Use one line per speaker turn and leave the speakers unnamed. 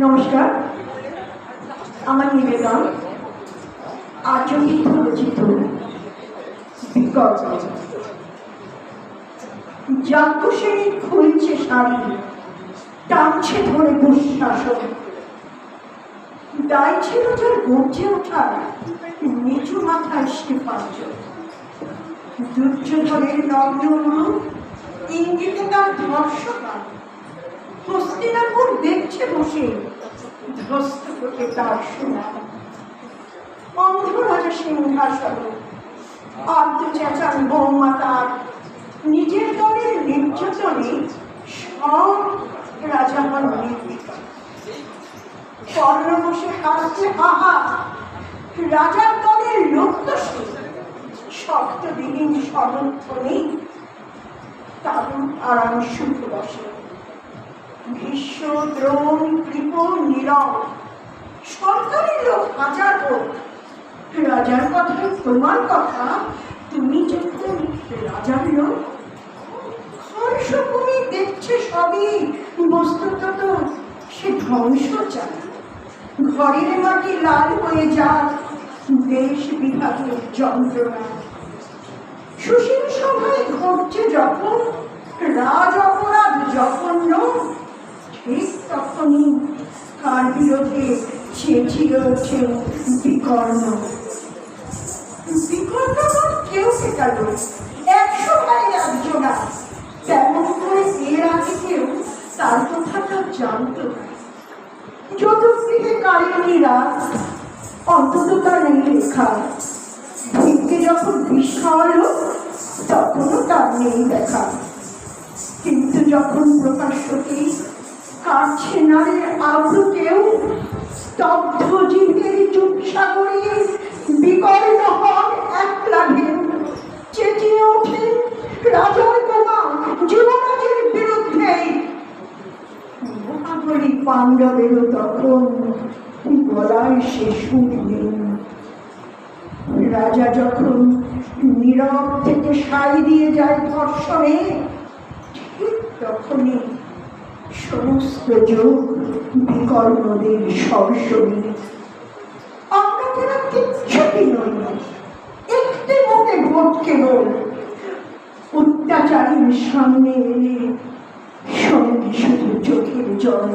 নমস্কার। আমার নিবেদন আচরিত রচিত বিকল্প। খুলছে শাড়ি, টানছে ধরে দুঃশাসন। দায় ছিল যার গর্জে ওঠা নিচু মাথায় শ্রীপাঞ্চ দুর্যোধনের নগ্ন রূপ ইঙ্গিতে তার ধর্ষকা হস্তিনাপুর দেখছে বসে তার নিজের দলের নির্যাতনে সব রাজা হন নির্বিকার বসে হাসছে আহা। রাজার দলের লোক তো সে শক্তবিহীন সমর্থনে তারুণ আরাম সুখ বসে। ভীষ্ম দ্রোণ কৃপ নীরব। সরকারি লোক হাজার হোক। রাজার কথায় তোমার কথা, তুমি যখন রাজার লোক। হর্ষভূমি দেখছে সবই, বস্তুত তো সে ধ্বংস চায়। ঘরের মাটি লাল হয়ে যাক দেশ বিভাগের যন্ত্রণা। সুশীল সভায় ঘটছে যখন, রাজ অপরাধ জঘন্য ঠিক তখনই কার বিরোধে ওঠে বিকর্ণ বিকর্ণ কেউ শেখাল। একশো ভাই একজনা তেমন করে এর আগে কেউ তার কথাটা জানত চতুর্দিকে কারিনীরা অন্তত তার লেখা ভিড়কে যখন খাওয়ালো তখনও তার নেই দেখা। কিন্তু যখন প্রকাশ্যকে কাটছে নারের আবৃতেও স্তব্ধ জীবের চুপসাগরে বিকর্ণ হন একলা ঢেউ চেঁচিয়ে ওঠে রাজার বোমা যুবরাজের বিরুদ্ধে। মহাবলী পাণ্ডবেরও তখন গলায় সে নেই। রাজা যখন নীরব থেকে সাই দিয়ে যায় ধর্ষণে, ঠিক তখনই সমস্ত যোগ বিকর্মদের সব আমরা যারা কিচ্ছুটি নই। একটি মতে ভোট কেবল। অত্যাচারীর সামনে এলে সঙ্গে শুধু চোখের জল।